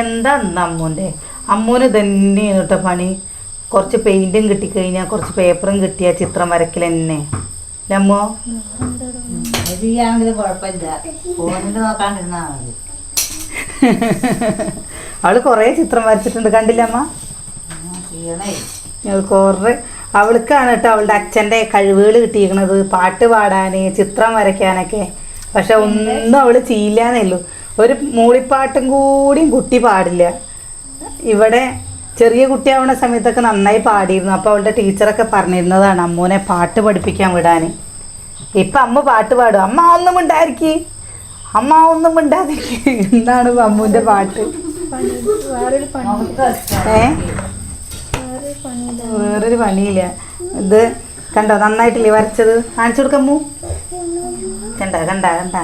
എന്താ അന്ന് അമ്മൂന്റെ? അമ്മൂന് തന്നെയാണ് കേട്ടോ പണി. കുറച്ച് പെയിന്റും കിട്ടിക്കഴിഞ്ഞാൽ കുറച്ച് പേപ്പറും കിട്ടിയാൽ ചിത്രം വരക്കൽ തന്നെ. അമ്മോ? ചെയ്യാണെങ്കിലും കുഴപ്പമില്ല. ഫോണിൽ മതി. അവൾ കുറേ ചിത്രം വരച്ചിട്ടുണ്ട്. കണ്ടില്ല അമ്മ? കുറേ അവൾക്കാണ് കേട്ടോ അവളുടെ അച്ഛന്റെ കഴിവുകൾ കിട്ടിയിരിക്കുന്നത്. പാട്ട് പാടാന് ചിത്രം വരയ്ക്കാനൊക്കെ. പക്ഷെ ഒന്നും അവൾ ചെയ്യില്ലാന്നേ ഉള്ളൂ. ഒരു മൂളിപ്പാട്ടും കൂടിയും കുട്ടി പാടില്ല. ഇവിടെ ചെറിയ കുട്ടിയാവുന്ന സമയത്തൊക്കെ നന്നായി പാടിയിരുന്നു. അപ്പോൾ അവളുടെ ടീച്ചറൊക്കെ പറഞ്ഞിരുന്നതാണ് അമ്മൂനെ പാട്ട് പഠിപ്പിക്കാൻ വിടാൻ. ഇപ്പം അമ്മ പാട്ട് പാടും. അമ്മ ഒന്നും ഉണ്ടായിരിക്കി അമ്മ ഒന്നും ഉണ്ടാതിരിക്കി എന്താണ് അമ്മൂന്റെ പാട്ട്? ഏ? വേറൊരു പണിയില്ല. ഇത് കണ്ടോ? നന്നായിട്ടില്ലേ വരച്ചത്? കാണിച്ചു കൊടുക്കമ്മു കണ്ട കണ്ട കണ്ട?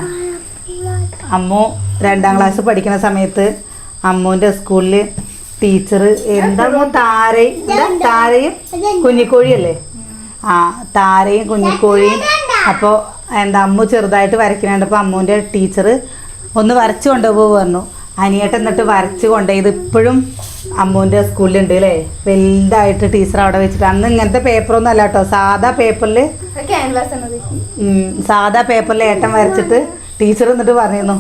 അമ്മു രണ്ടാം ക്ലാസ് പഠിക്കുന്ന സമയത്ത് അമ്മുവിന്റെ സ്കൂളിൽ ടീച്ചർ എന്താ താരയും താരയും കുഞ്ഞിക്കോഴിയല്ലേ? ആ താരയും കുഞ്ഞിക്കോഴിയും. അപ്പോൾ എന്താ അമ്മു ചെറുതായിട്ട് വരയ്ക്കുന്നുണ്ടപ്പോൾ അമ്മുവിന്റെ ടീച്ചർ ഒന്ന് വരച്ചു കൊണ്ടുപോകുക പറഞ്ഞു. അനിയേട്ടൻ എന്നിട്ട് വരച്ച് കൊണ്ടുപോയത് ഇപ്പോഴും അമ്മുവിന്റെ സ്കൂളിലുണ്ട് അല്ലേ? വലുതായിട്ട് ടീച്ചർ അവിടെ വെച്ചിട്ട്. അന്ന് ഇങ്ങനത്തെ പേപ്പറൊന്നും അല്ല കേട്ടോ. സാധാ പേപ്പറിൽ സാധാ പേപ്പറിൽ ഏട്ടൻ വരച്ചിട്ട് ടീച്ചർ എന്നിട്ട് പറയുന്നു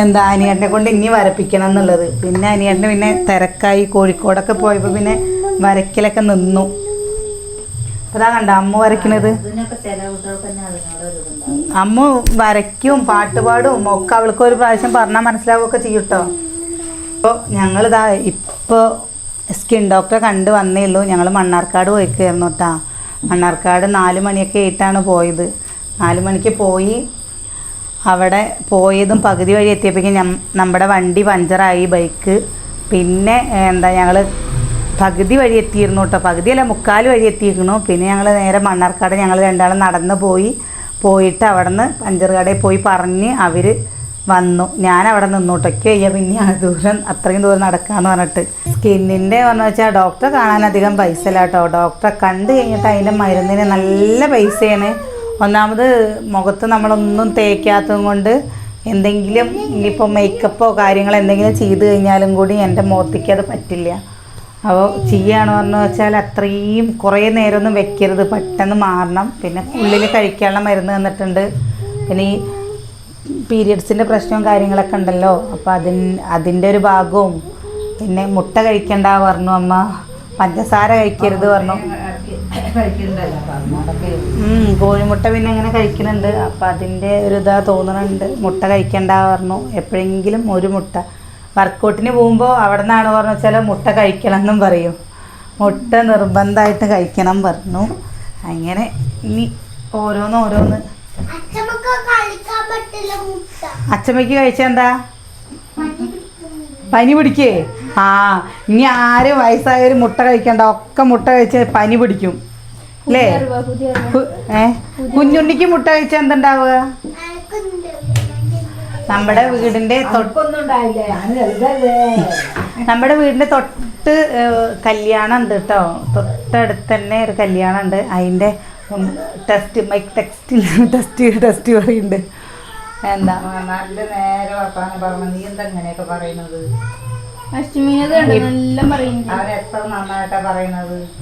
എന്താ അനിയേട്ടനെ കൊണ്ട് ഇനി വരപ്പിക്കണം എന്നുള്ളത്? പിന്നെ അനിയേട്ടന് പിന്നെ തിരക്കായി കോഴിക്കോടൊക്കെ പോയപ്പോൾ പിന്നെ വരയ്ക്കലൊക്കെ നിന്നു. അതാ കണ്ട അമ്മ വരയ്ക്കണത്? അമ്മ വരയ്ക്കും പാട്ടുപാടും ഒക്കെ അവൾക്ക് ഒരു പ്രാവശ്യം പറഞ്ഞാൽ മനസ്സിലാവുകയൊക്കെ ചെയ്യും കേട്ടോ അപ്പോൾ ഞങ്ങളിതാ ഇപ്പോൾ സ്കിൻ ഡോക്ടറെ കണ്ട് വന്നേ ഉള്ളൂ. ഞങ്ങൾ മണ്ണാർക്കാട് പോയിക്കായിരുന്നു കേട്ടോ മണ്ണാർക്കാട് നാല് മണിയൊക്കെ ആയിട്ടാണ് പോയത്. നാല് മണിക്ക് പോയി. അവിടെ പോയതും പകുതി വഴി എത്തിയപ്പോഴേക്കും ഞം നമ്മുടെ വണ്ടി പഞ്ചറായി ബൈക്ക്. പിന്നെ എന്താ ഞങ്ങൾ പകുതി വഴി എത്തിയിരുന്നു കേട്ടോ. പകുതിയല്ല മുക്കാൽ വഴി എത്തിയിരുന്നു. പിന്നെ ഞങ്ങൾ നേരെ മണ്ണാർക്കാട് ഞങ്ങൾ രണ്ടാളും നടന്ന് പോയി. പോയിട്ട് അവിടെ നിന്ന് പഞ്ചർ കടയിൽ പോയി പറഞ്ഞ് അവർ വന്നു. ഞാൻ അവിടെ നിന്നോട്ടൊക്കെ വയ്യ പിന്നെ ആ ദൂരം അത്രയും ദൂരം നടക്കാന്ന് പറഞ്ഞിട്ട്. സ്കിന്നിന്റെ പറഞ്ഞു വെച്ചാൽ ഡോക്ടറെ കാണാൻ അധികം പൈസ ഇല്ല കേട്ടോ ഡോക്ടറെ കണ്ടു കഴിഞ്ഞിട്ട് അതിന്റെ മരുന്നിന് നല്ല പൈസയാണ്. ഒന്നാമത് മുഖത്ത് നമ്മളൊന്നും തേക്കാത്തതും കൊണ്ട് എന്തെങ്കിലും ഇനിയിപ്പോൾ മേക്കപ്പോ കാര്യങ്ങൾ എന്തെങ്കിലും ചെയ്ത് കഴിഞ്ഞാലും കൂടി എന്റെ മുഖത്തേക്ക് അത് പറ്റില്ല. അപ്പോൾ ചെയ്യുകയാണ് പറഞ്ഞു വെച്ചാൽ അത്രയും കുറേ നേരമൊന്നും വെക്കരുത്. പെട്ടെന്ന് മാറണം. പിന്നെ ഉള്ളിൽ കഴിക്കാനുള്ള മരുന്ന് തന്നിട്ടുണ്ട്. പിന്നെ ഈ പീരിയഡ്സിന്റെ പ്രശ്നവും കാര്യങ്ങളൊക്കെ ഉണ്ടല്ലോ. അപ്പോൾ അതിൻ അതിന്റെ ഒരു ഭാഗവും. പിന്നെ മുട്ട കഴിക്കണ്ട പറഞ്ഞു അമ്മ. പഞ്ചസാര കഴിക്കരുത് പറഞ്ഞു. കോഴിമുട്ട പിന്നെ ഇങ്ങനെ കഴിക്കുന്നുണ്ട് അപ്പം അതിന്റെ ഒരു ഇതാ തോന്നുന്നുണ്ട് മുട്ട കഴിക്കണ്ട പറഞ്ഞു. എപ്പോഴെങ്കിലും ഒരു മുട്ട. വർക്കൗട്ടിന് പോകുമ്പോൾ അവിടെ നിന്നാണ് പറഞ്ഞു വെച്ചാൽ മുട്ട കഴിക്കണം എന്നും പറയും. മുട്ട നിർബന്ധമായിട്ട് കഴിക്കണം പറഞ്ഞു. അങ്ങനെ ഇനി ഓരോന്ന് ഓരോന്ന്. അച്ചമ്മയ്ക്ക് കഴിച്ചാൽ എന്താ പനി പിടിക്കേ? ആ ഇനി ആരും വയസ്സായ ഒരു മുട്ട കഴിക്കണ്ട. ഒക്കെ മുട്ട കഴിച്ച് പനി പിടിക്കും. അല്ലേ കുഞ്ഞുണ്ണിക്ക് മുട്ട കഴിച്ച എന്തുണ്ടാവുക? നമ്മുടെ വീടിന്റെ നമ്മുടെ വീടിന്റെ തൊട്ട് കല്യാണം ഉണ്ട് കേട്ടോ. തൊട്ടടുത്ത് തന്നെ ഒരു കല്യാണം ഉണ്ട് അതിന്റെ test mic text test test പറയുന്നുണ്ട്. എന്താ? നല്ല നേരം വർത്താനം പറഞ്ഞു. നീ എന്താ ഇങ്ങനെയൊക്കെ പറയുന്നത്?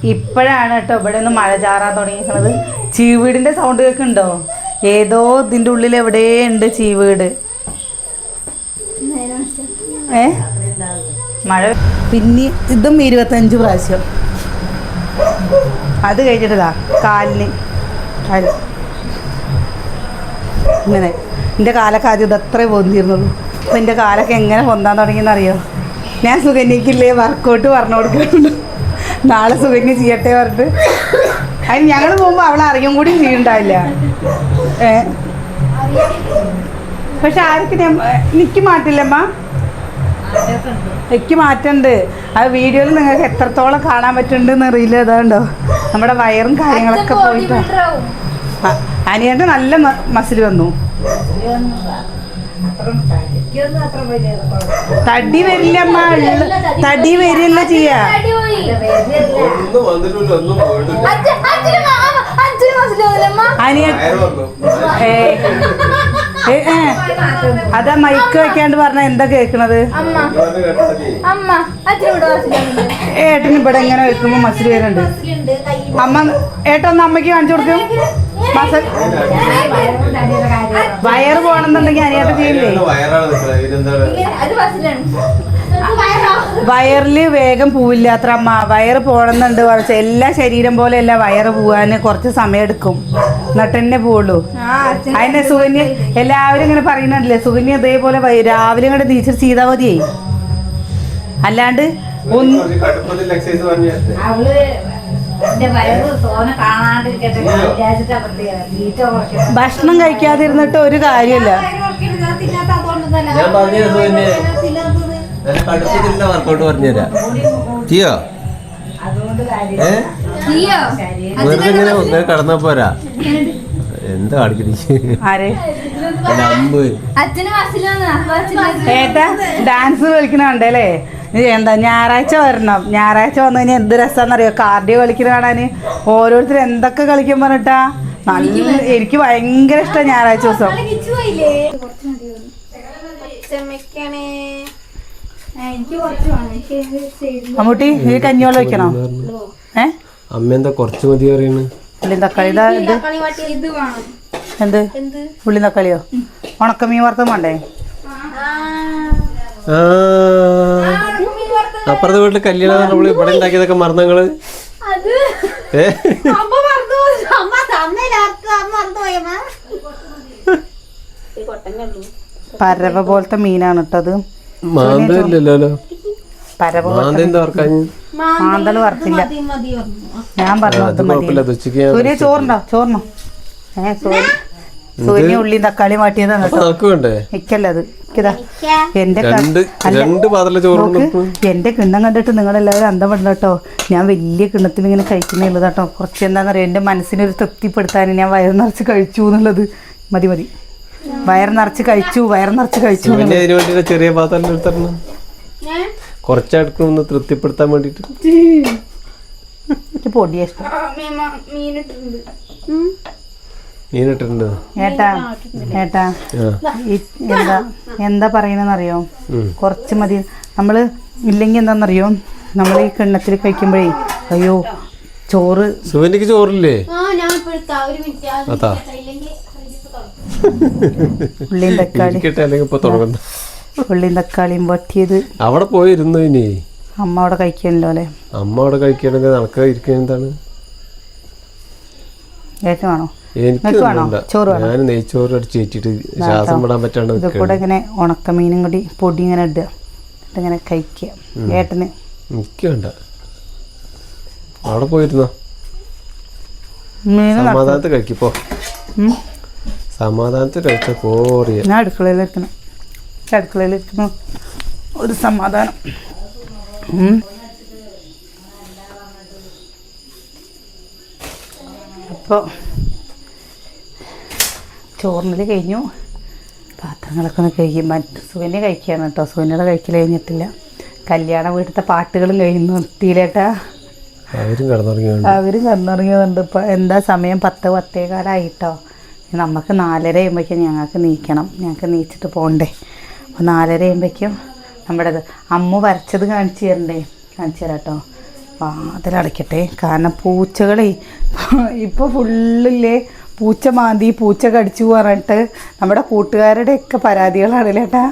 ഇപ്പോഴാണ് കേട്ടോ ഇവിടെ ഒന്ന് മഴ ചാറാൻ തുടങ്ങിയിരിക്കുന്നത്. ചീവീടിന്റെ സൗണ്ട് കേൾക്കുന്നുണ്ടോ? ഏതോ ഇതിന്റെ ഉള്ളിൽ എവിടെ ഉണ്ട് ചീവീട്. ഏ? മഴ പിന്നെ ഇതും ഇരുപത്തഞ്ച് പ്രാവശ്യം. അത് കഴിഞ്ഞിട്ടതാ കാലിന്. കാൽ ഇങ്ങനെ. എന്റെ കാലൊക്കെ ആദ്യം ഇതത്രേ പൊന്തിരുന്നുള്ളൂ. അപ്പം എന്റെ കാലൊക്കെ എങ്ങനെ പൊന്താൻ തുടങ്ങിയെന്നറിയോ ഞാൻ സുകന്യക്കില്ലേ വർക്കൗട്ട് പറഞ്ഞു കൊടുക്കുന്നുണ്ട് നാളെ സുകന്യ ചെയ്യട്ടെ പറഞ്ഞിട്ട്. അതിന് ഞങ്ങൾ പോകുമ്പോൾ അവളെ അറിയും കൂടി ചെയ്യണ്ടാവില്ല. ഏ? പക്ഷെ ആർക്കും ഞാൻ എനിക്ക് മാറ്റില്ലമ്മ എനിക്ക് മാറ്റണ്ട്. ആ വീഡിയോയിൽ നിങ്ങൾക്ക് എത്രത്തോളം കാണാൻ പറ്റുന്നുണ്ടെന്ന് അറിയില്ല അതുകൊണ്ടോ നമ്മുടെ വയറും കാര്യങ്ങളൊക്കെ പോയിട്ട്. അനിയന്റെ നല്ല മസിൽ വന്നു. തടി വരില്ല അമ്മ തടി വരില്ല ചെയ്യാ. അതാ മൈക്ക് വെക്കാണ്ട് പറഞ്ഞ എന്താ കേക്കണത്? ഏട്ടൻ ഇവിടെ എങ്ങനെ വെക്കുമ്പോ മസിൽ വരുന്നുണ്ട്. അമ്മ ഏട്ടൊന്ന് അമ്മയ്ക്ക് കാണിച്ചു കൊടുക്കും. വയറ് പോണെന്നുണ്ടെങ്കിൽ അനിയേട്ടൻ ചെയ്യില്ലേ? വേഗം പോവില്ലാത്ര അമ്മ. വയറ് പോണെന്നുണ്ട് കുറച്ച് എല്ലാ ശരീരം പോലെ അല്ല വയറ് പോവാന് കുറച്ച് സമയം എടുക്കും എന്നിട്ട് തന്നെ പോവുള്ളൂ. ആ അച്ഛൻ അതിനെ സുകന്യ എല്ലാവരും ഇങ്ങനെ പറയുന്നുണ്ടല്ലേ? സുകന്യ ഇതേപോലെ രാവിലെ ഇങ്ങോട്ട് ടീച്ചർ ചെയ്താൽ മതിയേ? അല്ലാണ്ട് ഒന്ന് ഭക്ഷണം കഴിക്കാതിരുന്നിട്ട് ഒരു കാര്യമില്ല. ഞാൻ പറഞ്ഞു തന്നെ നല്ല കടുപ്പത്തിലുള്ള വർക്കൗട്ട് പറഞ്ഞുതരാം ചെയ്യോ അതുകൊണ്ട് കാര്യം ഏ? ചെയ്യോ വെറുതെ ഇങ്ങനെ ഇങ്ങനെ കടന്നാ പോരാ? എന്താ കാണിക്കുന്നത് ആര്? എന്റെ അമ്പ് എന്താ? ഞായറാഴ്ച വരണം. ഞായറാഴ്ച വന്നു കഴിഞ്ഞാൽ എന്ത് രസമാണെന്നറിയോ കാർഡിയോ കളിക്കുന്ന കാണാൻ ഓരോരുത്തർ എന്തൊക്കെ കളിക്കാൻ പറഞ്ഞിട്ടാ? നല്ല എനിക്ക് ഭയങ്കര ഇഷ്ടം ഞായറാഴ്ച ദിവസം. അമ്മൂട്ടി കുറച്ച് മതി അച്ഛമ്മക്കാണ് എനിക്ക് കുറച്ച് വേണം. എനിക്ക് സൈഡിൽ മമ്മൂട്ടി ഈ കഞ്ഞിവെള്ളം വെക്കണോ ഏ? അമ്മ എന്താ കുറച്ച് മതി പറയുന്നത് ഉള്ളി തക്കാളി. ഇതാ ഇത്. എന്ത്? ഉള്ളി തക്കാളിയോ? ഉണക്കമീൻ വറുത്തും വേണ്ടേ? ആ. അപ്പുറത്തെ വീട്ടിൽ കല്യാണം നമ്മൾ ഇവിടെ ഉണ്ടാക്കിയതൊക്കെ മറന്നങ്ങൾ പരവ പോലത്തെ മീനാണ് കേട്ടത് മാന്തല്ലോ ഇല്ലല്ലോ. പരവ മാന്ത എന്താ ഓർക്കാഞ്ഞ് മാന്തൾ വറുത്തില്ല. ഞാൻ പറഞ്ഞു സൂര്യ ചോറുണ്ടോ? ചോറിനോ? ഏ സൂര്യ. സൂര്യ ഉള്ളി തക്കാളി മാറ്റിയതാണ് അപ്പൊ എന്റെ രണ്ട് എന്റെ കിണ്ണം കണ്ടിട്ട് നിങ്ങളെല്ലാവരും അന്തം പെടണം കേട്ടോ. ഞാൻ വലിയ കിണ്ണത്തിൽ ഇങ്ങനെ കഴിക്കുന്നുള്ളത് കേട്ടോ. കുറച്ച് എന്താണെന്നറിയോ? എന്റെ മനസ്സിനൊരു തൃപ്തിപ്പെടുത്താൻ ഞാൻ വയറ് നിറച്ച് കഴിച്ചു എന്നുള്ളത്. മതി മതി. വയറ് നിറച്ച് കഴിച്ചു വയറ് നിറച്ച് കഴിച്ചു ചെറിയ പാത്രം കുറച്ചെടുക്കണമെന്ന് തൃപ്തിപ്പെടുത്താൻ വേണ്ടിട്ട് പൊടിയാ പൊടിയ ഇഷ്ടം. ഏട്ടാ ഏട്ടാ എന്താ എന്താ പറയണെന്നറിയോ. കുറച്ച് മതി. നമ്മൾ ഇല്ലെങ്കിൽ എന്താണെന്നറിയോ? നമ്മൾ ഈ കിണ്ണത്തിൽ കഴിക്കുമ്പോഴേ അയ്യോ ചോറ് സുവന്യക്ക് ചോറില്ലേ? ഉള്ളിയും തക്കാളി. ഉള്ളിയും തക്കാളിയും വട്ടിയത് അവിടെ പോയിരുന്നു ഇനി? അമ്മ അവിടെ കഴിക്കണല്ലോ അല്ലേ? അമ്മ അവിടെ കഴിക്കണെങ്കിൽ നടക്കുക ഏറ്റവും വേണോ? ഞാൻ നെയ്ച്ചോറ് അടിച്ച് കയറ്റിട്ട് ശ്വാസം വിടാൻ പറ്റാണ്ട് കൂടെ ഇങ്ങനെ ഉണക്കമീനും കൂടി പൊടി ഇങ്ങനെ ഇടുക. ഇങ്ങനെ കഴിക്കുക. ഏട്ടന്? എനിക്ക് വേണ്ട. അവിടെ പോയിരുന്നോ? സമാധാനത്തിൽ കഴിക്കിപ്പോ. സമാധാനത്തിൽ കഴിച്ച കോറിയ ഞാൻ അടുക്കളയിൽ ഇരിക്കുന്നു. ഒരു സമാധാനം. അപ്പോൾ ചോറിനൽ കഴിഞ്ഞു. പാത്രങ്ങളൊക്കെ ഒന്ന് കഴുകി. മറ്റ് സുകന്യ കഴിക്കുകയാണ് കേട്ടോ. സുകന്യയുടെ കഴിക്കൽ കഴിഞ്ഞിട്ടില്ല. കല്യാണ വീട്ടിലത്തെ പാട്ടുകളും കഴിഞ്ഞു നിർത്തിയില്ലേട്ടാ. അവരും കിടന്നുറങ്ങിയുണ്ട് ഇപ്പൊ എന്താ സമയം? പത്ത് പത്തേകാലായിട്ടോ. നമുക്ക് നാലര ആകുമ്പോഴേക്കും ഞങ്ങൾക്ക് നീക്കണം. ഞങ്ങൾക്ക് നീച്ചിട്ട് പോകണ്ടേ അപ്പോൾ നാലര ആകുമ്പോഴേക്കും നമ്മുടെ അമ്മ വരച്ചത് കാണിച്ചു തരണ്ടേ? കാണിച്ചു തരാം കേട്ടോ. വാതിലടയ്ക്കട്ടെ കാരണം പൂച്ചകളെ ഇപ്പോൾ ഫുള്ളില്ലേ? പൂച്ച മാന്തി പൂച്ച കടിച്ചു പറഞ്ഞിട്ട് നമ്മുടെ കൂട്ടുകാരുടെയൊക്കെ പരാതികളാണ് ചേട്ടാ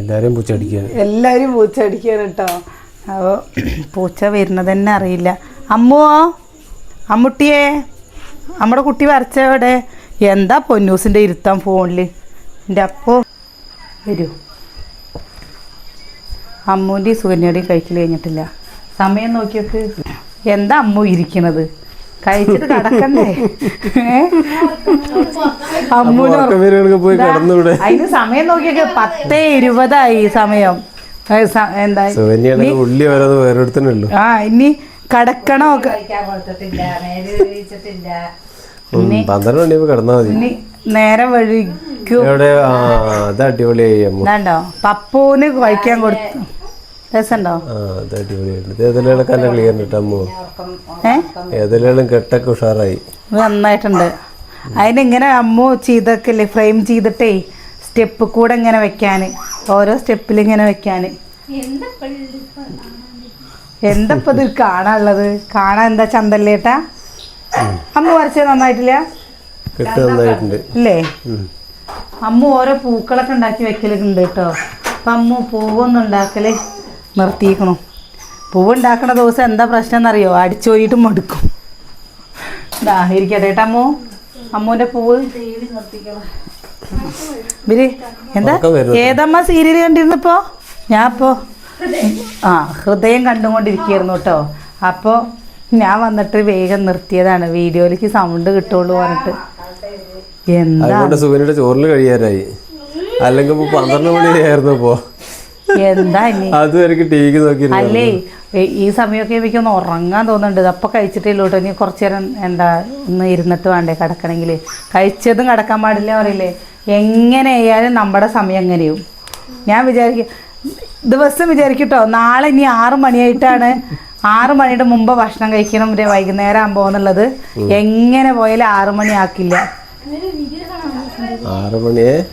എല്ലാരും പൂച്ചടിക്കാണ് എല്ലാവരും പൂച്ച അടിക്കാണ് കേട്ടോ. അപ്പോൾ പൂച്ച വരുന്നത് തന്നെ അറിയില്ല. അമ്മുവോ അമ്മുട്ടിയെ നമ്മുടെ കുട്ടി വരച്ചവിടെ എന്താ പൊന്നൂസിന്റെ ഇരുത്താൻ ഫോണിൽ എന്റെ അപ്പോ വരൂ. അമ്മൂന്റെ സുകന്യയുടെയും കഴിക്കൽ കഴിഞ്ഞിട്ടില്ല. സമയം നോക്കിയൊക്കെ. എന്താ അമ്മു ഇരിക്കണത്? കഴിച്ചിട്ട് കിടക്കണ്ടേ? പോയി കിടന്നൂടെ അതിന് സമയം നോക്കിയൊക്കെ പത്തേ ഇരുപതായി സമയം. എന്തായി ആ ഇനി കടക്കണോ? നേരെ കഴിച്ചിട്ടില്ല പന്ത്രണ്ട് മണിയപ്പോ കിടന്നാ മതി. ഇനി നേരം വഴിക്കും എവിടെ? ആ അത് അടിപൊളിയായി പപ്പൂന് കഴിക്കാൻ കൊടുത്തു രസമുണ്ടോ ഏതെല്ലാം ഏ? ഏതെല്ലാം കെട്ടൊക്കെ ഉഷാറായി. ഇത് നന്നായിട്ടുണ്ട് അതിനിങ്ങനെ അമ്മു ചെയ്തൊക്കെ ഫ്രെയിം ചെയ്തിട്ടേ സ്റ്റെപ്പ് കൂടെ ഇങ്ങനെ വെക്കാൻ ഓരോ സ്റ്റെപ്പിൽ ഇങ്ങനെ വെക്കാൻ എന്താ ഇപ്പൊ ഇത് കാണാനുള്ളത്? കാണാൻ എന്താ ചന്തല്ലേട്ടാ അമ്മ വരച്ചത് നന്നായിട്ടില്ല? അല്ലേ. അമ്മ ഓരോ പൂക്കളൊക്കെ ഉണ്ടാക്കി വെക്കലുണ്ട് കേട്ടോ. അപ്പം അമ്മ പൂവൊന്നും ഉണ്ടാക്കൽ നിർത്തിയിരിക്കണു പൂവുണ്ടാക്കുന്ന ദിവസം എന്താ പ്രശ്നം എന്നറിയോ അടിച്ചോരിയിട്ട് മടുക്കും. ഇതാ ഇരിക്കട്ടെ കേട്ടോ അമ്മു. അമ്മൂന്റെ പൂവ്. ഇവർ എന്താ. ഏതമ്മ സീരിയൽ കണ്ടിരുന്നപ്പോ? ഞാൻ അപ്പോ ആ ഹൃദയം കണ്ടുകൊണ്ടിരിക്കുകയായിരുന്നു കേട്ടോ. അപ്പോൾ ഞാൻ വന്നിട്ട് വേഗം നിർത്തിയതാണ്. വീഡിയോയിലേക്ക് സൗണ്ട് കിട്ടുള്ളൂ പറഞ്ഞിട്ട്. എന്താ? ചോറിൽ കഴിയാനായി. അല്ലെങ്കിൽ പന്ത്രണ്ട് മണിയായിരുന്നു ഇപ്പോ. എന്താ അതുവരെ നോക്കി അല്ലേ? ഈ- സമയമൊക്കെ എനിക്ക് ഒന്ന് ഉറങ്ങാൻ തോന്നുന്നുണ്ട്. അപ്പൊ കഴിച്ചിട്ടില്ല കേട്ടോ. ഇനി കുറച്ചു നേരം എന്താ ഒന്ന് ഇരുന്നിട്ട് വേണ്ടേ കിടക്കണമെങ്കിൽ കഴിച്ചതും കിടക്കാൻ പാടില്ല പറയില്ലേ? എങ്ങനെയായാലും നമ്മുടെ സമയം എങ്ങനെയും ഞാൻ വിചാരിക്കും ദിവസം വിചാരിക്കട്ടോ. നാളെ ഇനി ആറ് മണിയായിട്ടാണ്. ആറ് മണിയുടെ മുമ്പ് ഭക്ഷണം കഴിക്കണം. വൈകുന്നേരം ആകുമ്പോൾ എന്നുള്ളത്. എങ്ങനെ പോയാലും ആറ് മണി ആക്കില്ല. ആറ് മണിയെ?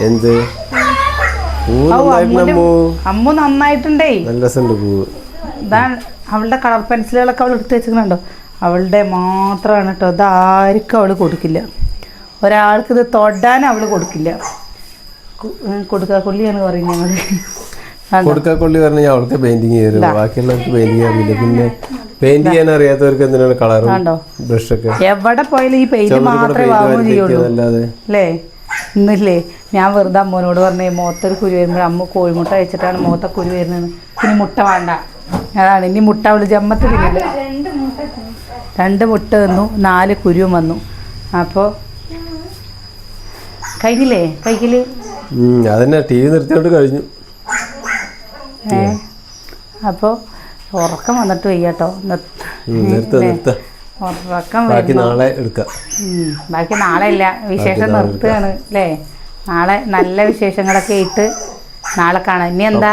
എന്ത് പൂവ് ഔ, നന്നായിട്ടുണ്ട് അമ്മുന്റെ- അമ്മു നന്നായിട്ടുണ്ടേ. നല്ല രസമുണ്ട് പൂവ്. ഇതാണ് അവളുടെ കളർ പെൻസിലുകളൊക്കെ അവൾ എടുത്ത് വെച്ചിട്ടുണ്ടോ അവളുടെ മാത്രമാണ് കേട്ടോ. അതാർക്കും അവൾ കൊടുക്കില്ല. ഒരാൾക്ക് ഇത് തൊടാൻ അവൾ കൊടുക്കില്ല. കൊടുക്കാക്കൊള്ളിയാണ് പറയുന്നത് ഞങ്ങൾ കൊടുക്കാക്കൊള്ളി പറഞ്ഞാൽ അവൾക്ക് പെയിന്റിങ് ചെയ്തു ബാക്കിയുള്ളവർക്ക് പെയിന്റിങ് അറിയില്ല പിന്നെ പെയിന്റ് ചെയ്യാൻ അറിയാത്തവർക്ക് എന്തിനാണ് കളർ ബ്രഷ് ഒക്കെ? എവിടെ പോയാലും ഈ പെയിന്റ് മാത്രമേ അല്ലേ? ഇന്നില്ലേ ഞാൻ വെറുതെ അമ്മനോട് പറഞ്ഞേ മുഖത്തൊരു കുരു വരുമ്പോൾ അമ്മ കോഴിമുട്ട വെച്ചിട്ടാണ് മോത്ത കുരു വരുന്നത് ഇനി മുട്ട വേണ്ട. അതാണ്. ഇനി മുട്ട അവൾ ജമ്മത്ത് തിന്നില്ല. രണ്ട് മുട്ട തന്നു നാല് കുരുവും വന്നു. അപ്പോൾ കഴിഞ്ഞില്ലേ? കഴിക്കൽ? അതന്നെ. ടി വി നിർത്തിയോണ്ട് കഴിഞ്ഞു. ഏ? അപ്പോൾ ഉറക്കം വന്നിട്ട് വയ്യാട്ടോ നിർത്ത നിർത്ത. ഉറക്കം ബാക്കി നാളെ എടുക്കാം. ബാക്കി നാളെ ഇല്ല. വിശേഷം നിർത്തുകയാണ് അല്ലേ നാളെ നല്ല വിശേഷങ്ങളൊക്കെ ഇട്ട് നാളെ കാണാം. ഇനി എന്താ?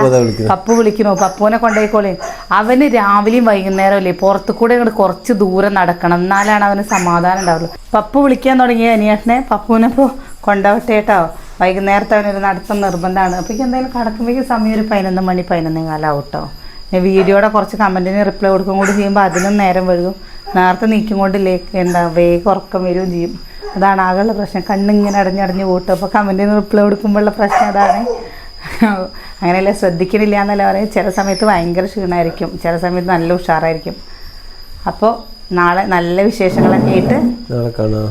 പപ്പു വിളിക്കണോ പപ്പുവിനെ കൊണ്ടുപോയിക്കോളേ അവന് രാവിലെയും വൈകുന്നേരം അല്ലേ പുറത്തു കൂടെ ഇങ്ങോട്ട് കുറച്ച് ദൂരം നടക്കണം. എന്നാലാണ് അവന് സമാധാനം ഉണ്ടാവുള്ളൂ. പപ്പു വിളിക്കാൻ തുടങ്ങിയ അനിയേട്ടനെ പപ്പുവിനെ ഇപ്പോൾ കൊണ്ടുപോട്ടെ കേട്ടോ. വൈകുന്നേരത്തെ അവനൊരു നടത്തം നിർബന്ധമാണ്. അപ്പോൾ എന്തായാലും കടക്കുമ്പോഴേക്കും സമയം ഒരു പതിനൊന്ന് മണി പതിനൊന്ന് കാലാവും കേട്ടോ. ഞാൻ വീഡിയോയുടെ കുറച്ച് കമന്റിന് റിപ്ലൈ കൊടുക്കും കൂടി ചെയ്യുമ്പോൾ അതിനും നേരം വഴുകും. നേരത്തെ നീക്കും കൊണ്ടില്ലേ എന്താ വേഗം ഉറക്കം വരികയും ചെയ്യും. അതാണ് ആകെയുള്ള പ്രശ്നം. കണ്ണിങ്ങനെ അടഞ്ഞടഞ്ഞ് പോട്ടും അപ്പോൾ കമന്റിന് റിപ്ലൈ കൊടുക്കുമ്പോഴുള്ള പ്രശ്നം അതാണ്. അങ്ങനെയല്ല? ശ്രദ്ധിക്കണില്ല എന്നല്ല പറയും ചില സമയത്ത് ഭയങ്കര ക്ഷീണമായിരിക്കും ചില സമയത്ത് നല്ല ഉഷാറായിരിക്കും. അപ്പോൾ നാളെ നല്ല വിശേഷങ്ങളൊക്കെ ആയിട്ട് നാളെ കാണാം.